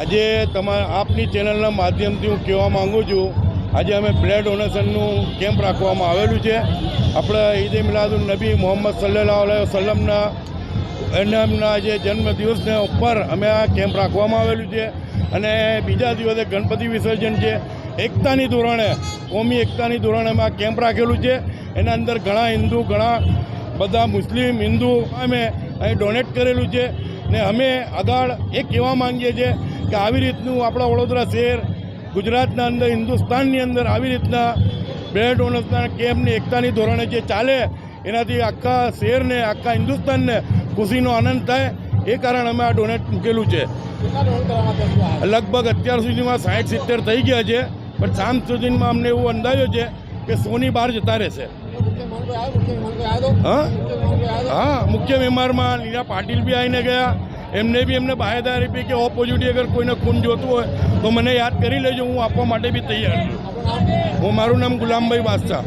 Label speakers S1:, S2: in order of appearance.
S1: આજે તમારા આપની ચેનલના માધ્યમથી હું કહેવા માગું છું, આજે અમે બ્લડ ડોનેશનનું કેમ્પ રાખવામાં આવેલું છે. આપણે ઈદ મિલાદુલ નબી મોહમ્મદ સલ્લાહ વસલમના એમના જે જન્મદિવસને ઉપર અમે આ કેમ્પ રાખવામાં આવેલું છે. અને બીજા દિવસે ગણપતિ વિસર્જન છે. એકતાની ધોરણે, કોમી એકતાની ધોરણે અમે આ કેમ્પ રાખેલું છે. એના અંદર ઘણા હિન્દુ, ઘણા બધા મુસ્લિમ, હિન્દુ અમે અહીં ડોનેટ કરેલું છે. ને અમે આગળ એ કહેવા માંગીએ છીએ કે આવી રીતનું આપણા વડોદરા શહેર ગુજરાતના અંદર હિન્દુસ્તાનની અંદર આવી રીતના બે ડોનેશનના કેમ્પની એકતાની ધોરણે જે ચાલે એનાથી આખા શહેરને આખા હિન્દુસ્તાનને ખુશીનો આનંદ થાય એ કારણ અમે આ ડોનેટ મૂકેલું છે? લગભગ અત્યાર સુધીમાં સાઠ સિત્તેર થઈ ગયા છે પણ સાંજ સુધીમાં અમને એવું અંદાજો છે કે સોની બહાર જતા રહેશે? હા? હા મુખ્ય મહેમાનમાં લીલા પાટીલ બી આવીને ગયા એમને બી એમને બાહેદારી આપી કે ઓપોઝિટી અગર કોઈને ખૂન જોતું હોય તો મને યાદ કરી લેજો હું આપવા માટે બી તૈયાર છું. હું મારું નામ ગુલામભાઈ બાદશાહ